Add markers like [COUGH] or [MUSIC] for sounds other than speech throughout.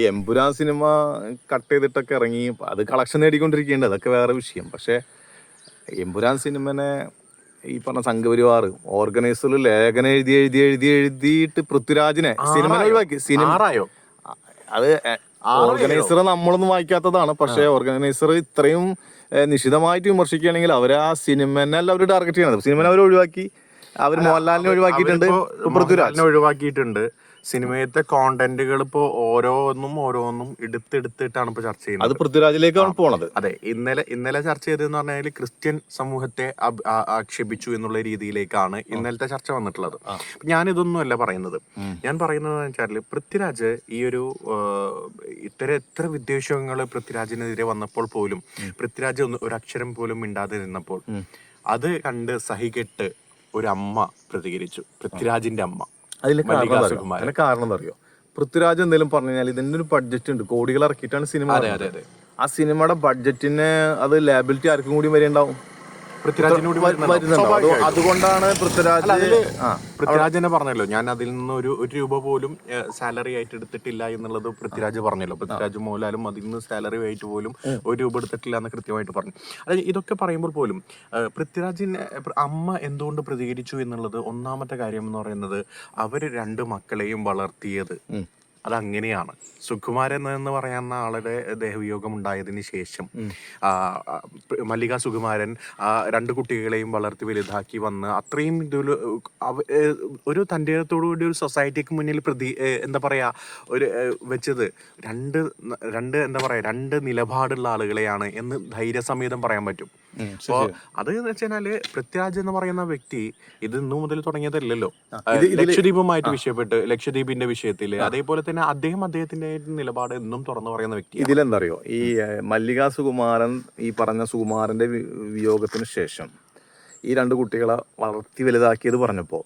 ഈ Empuraan cinema cut ചെയ്തിട്ടൊക്കെ ഇറങ്ങി അത് കളക്ഷൻ നേടിക്കൊണ്ടിരിക്കുന്നുണ്ട് അതൊക്കെ വേറെ വിഷയം. പക്ഷേ എമ്പുരാൻ സിനിമനെ ഈ പറഞ്ഞ സംഘപരിവാർ ഓർഗനൈസർ ലേഖനം എഴുതി എഴുതി എഴുതി എഴുതിയിട്ട് പൃഥ്വിരാജിനെ സിനിമ ഒഴിവാക്കി. സിനിമ അത് ഓർഗനൈസർ നമ്മളൊന്നും വായിക്കാത്തതാണ്. പക്ഷേ ഓർഗനൈസർ ഇത്രയും നിശിതമായിട്ട് വിമർശിക്കുകയാണെങ്കിൽ അവർ ആ സിനിമനെ അല്ല അവർ ടാർഗറ്റ് ചെയ്യണത്. സിനിമനെ അവർ ഒഴിവാക്കി. അവർ മോഹൻലാലിനെ ഒഴിവാക്കിയിട്ടുണ്ട്. ഒഴിവാക്കിയിട്ടുണ്ട്. സിനിമയത്തെ കോണ്ടന്റുകൾ ഇപ്പോ ഓരോന്നും ഓരോന്നും എടുത്തെടുത്തിട്ടാണ് ഇപ്പൊ ചർച്ച ചെയ്യുന്നത്. അത് പൃഥ്വിരാജിലേക്കാണ് പോണത്. അതെ ഇന്നലെ ഇന്നലെ ചർച്ച ചെയ്തതെന്ന് പറഞ്ഞാൽ ക്രിസ്ത്യൻ സമൂഹത്തെ ആക്ഷേപിച്ചു എന്നുള്ള രീതിയിലേക്കാണ് ഇന്നലത്തെ ചർച്ച വന്നിട്ടുള്ളത്. ഞാൻ ഇതൊന്നും അല്ല പറയുന്നത്. ഞാൻ പറയുന്നത് വെച്ചാൽ പൃഥ്വിരാജ് ഈ ഒരു ഇത്ര ഇത്തരം എത്ര വിദ്വേഷങ്ങൾ പൃഥ്വിരാജിനെതിരെ വന്നപ്പോൾ പോലും പൃഥ്വിരാജ് ഒന്ന് ഒരു അക്ഷരം പോലും മിണ്ടാതെ നിന്നപ്പോൾ അത് കണ്ട് സഹികെട്ട് ഒരു അമ്മ പ്രതികരിച്ചു. പൃഥ്വിരാജിന്റെ അമ്മ. അതിന് കാരണം എന്തറിയോ അതിന് കാരണം പൃഥ്വിരാജ് എന്തെങ്കിലും പറഞ്ഞു കഴിഞ്ഞാൽ ഇതിന്റെ ഒരു ബഡ്ജറ്റ് ഉണ്ട്. കോടികൾ ഇറക്കിയിട്ടാണ് സിനിമ ആ സിനിമയുടെ ബഡ്ജറ്റിന് അത് ലാബിലിറ്റി ആർക്കും കൂടി വരെയുണ്ടാവും. പൃഥ്വിരാജിനോട് വരുന്നുണ്ടോ? അതുകൊണ്ടാണ് പൃഥ്വിരാജ് പൃഥ്വിരാജ് തന്നെ പറഞ്ഞല്ലോ ഞാൻ അതിൽ നിന്ന് ഒരു ഒരു രൂപ പോലും സാലറി ആയിട്ട് എടുത്തിട്ടില്ല എന്നുള്ളത് പൃഥ്വിരാജ് പറഞ്ഞല്ലോ. പൃഥ്വിരാജ് മോഹൻലാലും അതിൽ നിന്ന് സാലറി ആയിട്ട് പോലും ഒരു രൂപ എടുത്തിട്ടില്ല എന്ന് കൃത്യമായിട്ട് പറഞ്ഞു. അതായത് ഇതൊക്കെ പറയുമ്പോൾ പോലും പൃഥ്വിരാജിന് അമ്മ എന്തുകൊണ്ട് പ്രതികരിച്ചു എന്നുള്ളത് ഒന്നാമത്തെ കാര്യം എന്ന് പറയുന്നത് അവർ രണ്ട് മക്കളെയും വളർത്തിയത് അതങ്ങനെയാണ്. സുകുമാരൻ എന്ന് പറയുന്ന ആളുടെ ദേഹവിയോഗം ഉണ്ടായതിന് ശേഷം മല്ലിക സുകുമാരൻ ആ രണ്ട് കുട്ടികളെയും വളർത്തി വലുതാക്കി വന്ന് അത്രയും ഇതിൽ ഒരു തന്റെ കൂടി ഒരു സൊസൈറ്റിക്ക് മുന്നിൽ പ്രതി എന്താ പറയുക ഒരു വെച്ചത് രണ്ട് രണ്ട് എന്താ പറയുക രണ്ട് നിലപാടുള്ള ആളുകളെയാണ് എന്ന് ധൈര്യസമേതം പറയാൻ പറ്റും. അപ്പോ അത് എന്ന് വെച്ചാൽ പൃഥ്വിരാജ് എന്ന് പറയുന്ന വ്യക്തി ഇത് ഇന്നു മുതൽ തുടങ്ങിയതല്ലല്ലോ. ലക്ഷദ്വീപുമായിട്ട് വിഷയപ്പെട്ട് ലക്ഷദ്വീപിന്റെ വിഷയത്തിൽ അതേപോലെ തന്നെ അദ്ദേഹം അദ്ദേഹത്തിന്റെ നിലപാട് എന്നും തുറന്നു പറയുന്ന വ്യക്തി ഇതിലെന്താ അറിയോ ഈ മല്ലിക സുകുമാരൻ ഈ പറഞ്ഞ സുകുമാരന്റെ വിയോഗത്തിന് ശേഷം ഈ രണ്ട് കുട്ടികളെ വളർത്തി വലുതാക്കിയത് പറഞ്ഞപ്പോ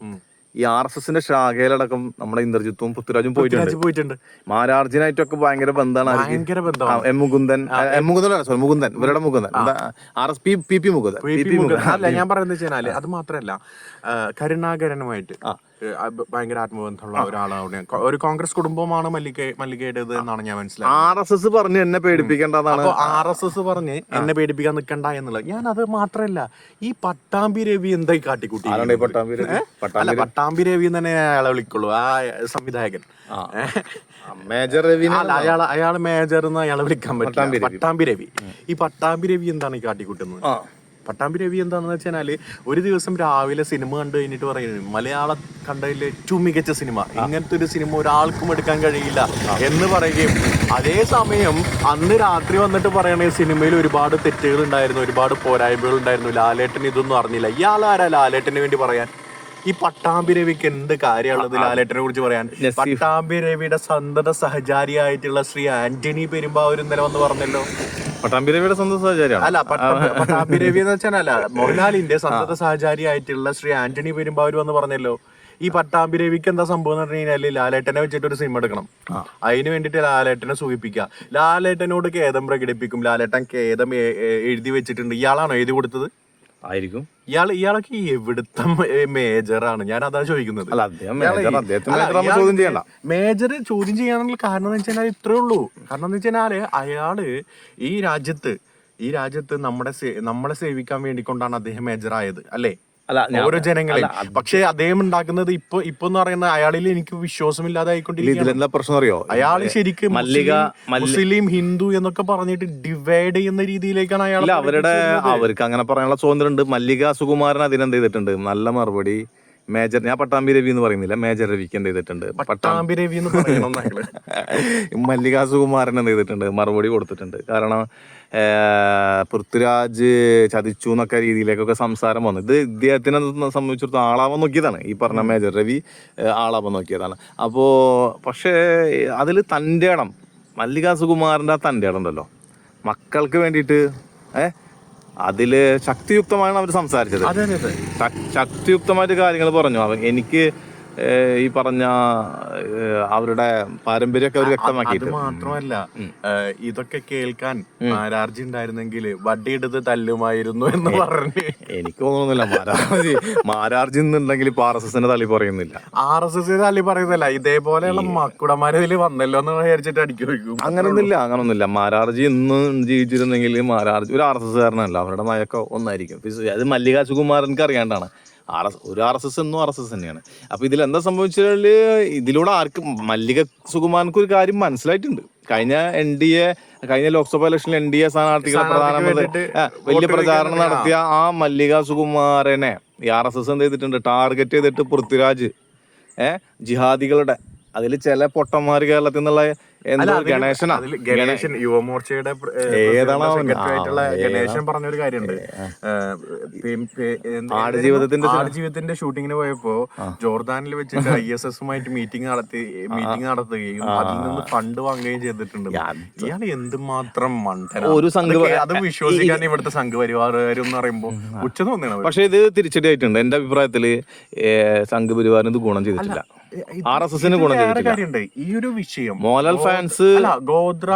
ഈ ആർ എസ് എസിന്റെ ശാഖയിലടക്കം നമ്മുടെ ഇന്ദ്രജിത്തും പൃഥ്വിരാജും പോയിട്ടുണ്ട്. പോയിട്ടുണ്ട്. മാരാർജിനായിട്ടൊക്കെ ഭയങ്കര ബന്ധമാണ്? ഭയങ്കര ബന്ധം M Mukundan M Mukundan sorry Mukundan ഇവരുടെ Mukundan. R S P P P Mukundan അല്ല ഞാൻ പറയുന്നത് വെച്ചാൽ അത് മാത്രല്ല ആ, കരുണാകരനുമായിട്ട് ഭയങ്കര ആത്മബന്ധമുള്ള ഒരാളാണ് ഒരു കോൺഗ്രസ് കുടുംബമാണ് മല്ലിക മല്ലികയുടേത് എന്നാണ് ഞാൻ മനസ്സിലായത് ആർ എസ് എസ് പറഞ്ഞ് എന്നെ പേടിപ്പിക്കേണ്ടതാണ് ആർ എസ് എസ് പറഞ്ഞ് എന്നെ പേടിപ്പിക്കാൻ നിൽക്കണ്ട എന്നുള്ളത്. ഞാൻ അത് മാത്രല്ല ഈ പട്ടാമ്പി രവി എന്തായി കാട്ടിക്കൂട്ടി? പട്ടാമ്പി പട്ടാമ്പി രവി തന്നെ അയാളെ വിളിക്കുള്ളൂ ആ സംവിധായകൻ? മേജർ രവി അയാൾ അയാൾ മേജർ എന്ന് അയാളെ വിളിക്കാൻ പറ്റില്ല. പട്ടാമ്പി രവി. ഈ പട്ടാമ്പി രവി എന്താണ് ഈ കാട്ടിക്കൂട്ടുന്നത്? പട്ടാമ്പി രവി എന്താണെന്ന് വെച്ചാൽ ഒരു ദിവസം രാവിലെ സിനിമ കണ്ടു കഴിഞ്ഞിട്ട് പറയുന്നത് മലയാളം കണ്ടതിൽ ഏറ്റവും മികച്ച സിനിമ. ഇങ്ങനത്തെ ഒരു സിനിമ ഒരാൾക്കും എടുക്കാൻ കഴിയില്ല എന്ന് പറയുകയും അതേസമയം അന്ന് രാത്രി വന്നിട്ട് പറയണ സിനിമയിൽ ഒരുപാട് തെറ്റുകൾ ഉണ്ടായിരുന്നു ഒരുപാട് പോരായ്മകൾ ഉണ്ടായിരുന്നു. ലാലേട്ടൻ ഇതൊന്നും അറിഞ്ഞില്ല. ഇയാൾ ആരാ ലാലേട്ടന് വേണ്ടി പറയാൻ? ഈ പട്ടാമ്പി രവിക്ക് എന്ത് കാര്യമുള്ളത് ലാലേട്ടനെ കുറിച്ച് പറയാൻ. പട്ടാമ്പി രവിയുടെ സന്തത സഹചാരിയായിട്ടുള്ള ശ്രീ ആന്റണി പെരുമ്പാവൂർ ഇന്നലെ വന്ന് പറഞ്ഞല്ലോ. പട്ടാമ്പി രവിയുടെ സ്വന്തം സഹചാരിയാണ്? അല്ല പട്ട- പട്ടാമ്പി രവി എന്ന് വെച്ചാൽ അല്ല [LAUGHS] മോഹൻലാലിന്റെ സന്തത സഹചാരിയായിട്ടുള്ള ശ്രീ ആന്റണി പെരുമ്പാവൂർ വന്ന് പറഞ്ഞല്ലോ. ഈ പട്ടാമ്പി രവിക്ക് എന്താ സംഭവം എന്ന് പറഞ്ഞു കഴിഞ്ഞാൽ ലാലേട്ടനെ വെച്ചിട്ട് ഒരു സിനിമ എടുക്കണം. അതിന് വേണ്ടിട്ട് ലാലേട്ടനെ സൂചിപ്പിക്കുക ലാലേട്ടനോട് ഖേദം പ്രകടിപ്പിക്കും. ലാലേട്ടൻ ഖേദം എഴുതി വെച്ചിട്ടുണ്ട്. ഇയാളാണോ എഴുതി കൊടുത്തത്? ആയിരിക്കും. ഇയാൾ ഇയാളൊക്കെ എവിടുത്തെ മേജറാണ്? ഞാൻ അതാണ് ചോദിക്കുന്നത്. അല്ല അദ്ദേഹം മേജർ മേജർ നമ്മൾ ചോദ്യം ചെയ്യണ്ട. മേജർ ചോദ്യം ചെയ്യാനുള്ള കാരണം എന്ന് വെച്ചാൽ ഇത്രേ ഉള്ളൂ. കാരണം എന്ന് വെച്ചാൽ അയാൾ ഈ രാജ്യത്ത് ഈ രാജ്യത്ത് നമ്മുടെ നമ്മളെ സേവിക്കാൻ വേണ്ടി കൊണ്ടാണ് അദ്ദേഹം മേജർ ആയത് അല്ലേ? ഓരോ ജനങ്ങളെ പക്ഷെ അദ്ദേഹം ഉണ്ടാക്കുന്നത് ഇപ്പൊ ഇപ്പൊ എന്ന് പറയുന്ന അയാളിൽ എനിക്ക് വിശ്വാസമില്ലാതെ ആയിക്കൊണ്ടിരിക്കുകയാണ്. പ്രശ്നം അറിയോ? അയാൾ ശരിക്കും മല്ലിക മുസ്ലിം- ഹിന്ദു എന്നൊക്കെ പറഞ്ഞിട്ട് ഡിവൈഡ് ചെയ്യുന്ന രീതിയിലേക്കാണ് അയാൾ അവരുടെ അവർക്ക് അങ്ങനെ പറയാനുള്ള സ്വാതന്ത്ര്യം ഉണ്ട് മല്ലിക സുകുമാരൻ അതിനെന്ത് ചെയ്തിട്ടുണ്ട്? നല്ല മറുപടി മേജർ ഞാൻ പട്ടാമ്പി രവി എന്ന് പറയുന്നില്ല. മേജർ രവിക്ക് എന്ത് ചെയ്തിട്ടുണ്ട്? പട്ടാമ്പി രവി എന്ന് പറയണം [LAUGHS] മല്ലികാ സുകുമാരൻ എന്ത് ചെയ്തിട്ടുണ്ട്? മറുപടി കൊടുത്തിട്ടുണ്ട്. കാരണം പൃഥ്വിരാജ് ചതിച്ചു എന്നൊക്കെ രീതിയിലേക്കൊക്കെ സംസാരം വന്നു. ഇത് ഇദ്ദേഹത്തിനെ സംബന്ധിച്ചിടത്തോളം ആളാവാൻ നോക്കിയതാണ്. ഈ പറഞ്ഞ മേജർ രവി ആളാവാൻ നോക്കിയതാണ്. അപ്പോൾ പക്ഷേ അതിൽ തന്റെ ഇടം മല്ലിക സുകുമാരന്റെ ആ തന്റെ ഇടം ഉണ്ടല്ലോ. മക്കൾക്ക് വേണ്ടിയിട്ട് ഏഹ് അതിൽ ശക്തിയുക്തമാണ് അവർ സംസാരിച്ചത്. ശക്തിയുക്തമായിട്ട് കാര്യങ്ങൾ പറഞ്ഞു. എനിക്ക് ഈ പറഞ്ഞ അവരുടെ പാരമ്പര്യമൊക്കെ അവർ അത് വ്യക്തമാക്കിയിട്ട്. മാത്രമല്ല ഇതൊക്കെ കേൾക്കാൻ മാരാർജി ഉണ്ടായിരുന്നെങ്കിൽ വടിയെടുത്ത് തല്ലുമായിരുന്നു എന്ന് പറഞ്ഞു. എനിക്ക് തോന്നുന്നില്ല മാരാർജി മാരാർജി എന്നുണ്ടെങ്കിൽ ഇപ്പൊ ആർ എസ് എസിന്റെ തള്ളി പറയുന്നില്ല. ആർ എസ് എസ് തള്ളി പറയുന്നില്ല. ഇതേപോലെയുള്ള മക്കുടമാരെ ഇതിൽ വന്നല്ലോ എന്ന് വിചാരിച്ചിട്ട് അടിക്കി അങ്ങനൊന്നുമില്ല അങ്ങനൊന്നുമില്ല. മാരാർജി ഇന്ന് ജീവിച്ചിരുന്നെങ്കിൽ മാരാർജി ഒരു ആർ എസ് എസ് കാരനല്ല. അവരുടെ നയൊക്കെ ഒന്നായിരിക്കും. അത് മല്ലിക സുകുമാരൻക്ക് അറിയാണ്ടാണ്. ആർ എസ് ഒരു ആർ എസ് എസ് എന്നും ആർ എസ് എസ് തന്നെയാണ്. അപ്പോൾ ഇതിൽ എന്താ സംഭവിച്ചാൽ ഇതിലൂടെ ആർക്കും മല്ലിക സുകുമാർക്ക് ഒരു കാര്യം മനസ്സിലായിട്ടുണ്ട്. കഴിഞ്ഞ എൻ ഡി എ കഴിഞ്ഞ ലോക്സഭാ ഇലക്ഷനിൽ എൻ ഡി എ സ്ഥാനാർത്ഥികളെ പ്രധാനമന്ത്രി വലിയ പ്രചാരണം നടത്തിയ ആ. മല്ലിക സുകുമാരനെ ഈ ആർ എസ് എസ് എന്ത് ചെയ്തിട്ടുണ്ട്? ടാർഗറ്റ് ചെയ്തിട്ട് പൃഥ്വിരാജ് ഏഹ് ജിഹാദികളുടെ അതിൽ ചില പൊട്ടന്മാർ കേരളത്തിൽ നിന്നുള്ള എന്താ ഗണേശനാ? ഗണേശൻ യുവമോർച്ചയുടെ ഗണേശൻ പറഞ്ഞൊരു കാര്യമുണ്ട്. ആടുജീവിതത്തിന്റെ ആടുജീവിതത്തിന്റെ ഷൂട്ടിങ്ങിന് പോയപ്പോ ജോർദാനിൽ വെച്ചിട്ട് ഐ എസ് എസുമായിട്ട് മീറ്റിംഗ് നടത്തി മീറ്റിംഗ് നടത്തുകയും അതിൽ നിന്ന് ഫണ്ട് വാങ്ങുകയും ചെയ്തിട്ടുണ്ട്. ഇയാൾ എന്തുമാത്രം ഒരു സംഘ- അത് വിശ്വസിക്കാൻ ഇവിടുത്തെ സംഘപരിവാറുകാരും എന്ന് പറയുമ്പോ ഉച്ച തോന്നിയാണ് പക്ഷെ ഇത് തിരിച്ചടിയായിട്ടുണ്ട് എന്റെ അഭിപ്രായത്തിൽ സംഘപരിവാറിന് ഇത് ഗുണം ചെയ്തിട്ടില്ല. ആർ എസ് എസിന് ഗുണം ചെയ്തിട്ടില്ല. ഈ ഒരു വിഷയം മോഹൻലാൽ ഫാൻസ് അല്ല ഗോത്ര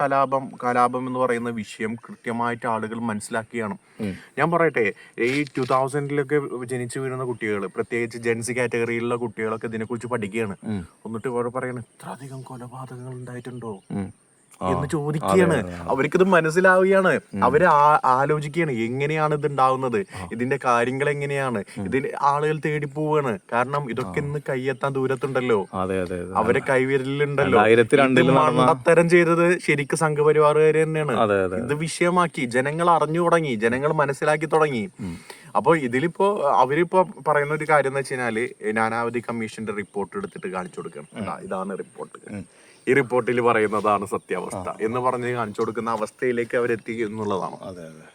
കലാപം കലാപം എന്ന് പറയുന്ന വിഷയം കൃത്യമായിട്ട് ആളുകൾ മനസ്സിലാക്കിയാണ്. ഞാൻ പറയട്ടെ ഈ ടൂ തൗസൻഡിലൊക്കെ ജനിച്ചു വീഴുന്ന കുട്ടികൾ പ്രത്യേകിച്ച് ജെൻസി കാറ്റഗറിയിലുള്ള കുട്ടികളൊക്കെ ഇതിനെക്കുറിച്ച് പഠിക്കുകയാണ്. എന്നിട്ട് ഇവർ പറയണ ഇത്രയധികം കൊലപാതകങ്ങൾ ഉണ്ടായിട്ടുണ്ടോ? എന്ന് ചോദിക്കുകയാണ്. അവർക്കിത് മനസ്സിലാവുകയാണ്. അവർ ആലോചിക്കുകയാണ് എങ്ങനെയാണ് ഇത് ഉണ്ടാവുന്നത്? ഇതിന്റെ കാര്യങ്ങൾ എങ്ങനെയാണ്? ഇതിന് ആളുകൾ തേടി പോവാണ് കാരണം ഇതൊക്കെ ഇന്ന് കയ്യെത്താൻ ദൂരത്തുണ്ടല്ലോ. അവരെ കൈവിരലുണ്ടല്ലോ മണ്ടത്തരം ചെയ്തത് ശരിക്കും സംഘപരിവാറുകാർ തന്നെയാണ്. ഇത് വിഷയമാക്കി ജനങ്ങൾ അറിഞ്ഞു തുടങ്ങി ജനങ്ങൾ മനസ്സിലാക്കി തുടങ്ങി. അപ്പോൾ ഇതിലിപ്പോ അവരിപ്പോ പറയുന്ന ഒരു കാര്യം എന്ന് വെച്ച് കഴിഞ്ഞാൽ നാനാവധി കമ്മീഷന്റെ റിപ്പോർട്ട് എടുത്തിട്ട് കാണിച്ചു കൊടുക്കണം ഇതാ, ഇതാണ് റിപ്പോർട്ട്. ഈ റിപ്പോർട്ടിൽ പറയുന്നതാണ് സത്യാവസ്ഥ എന്ന് പറഞ്ഞ് കാണിച്ചു കൊടുക്കുന്ന അവസ്ഥയിലേക്ക് അവരെത്തി എന്നുള്ളതാണ്. അതെ അതെ.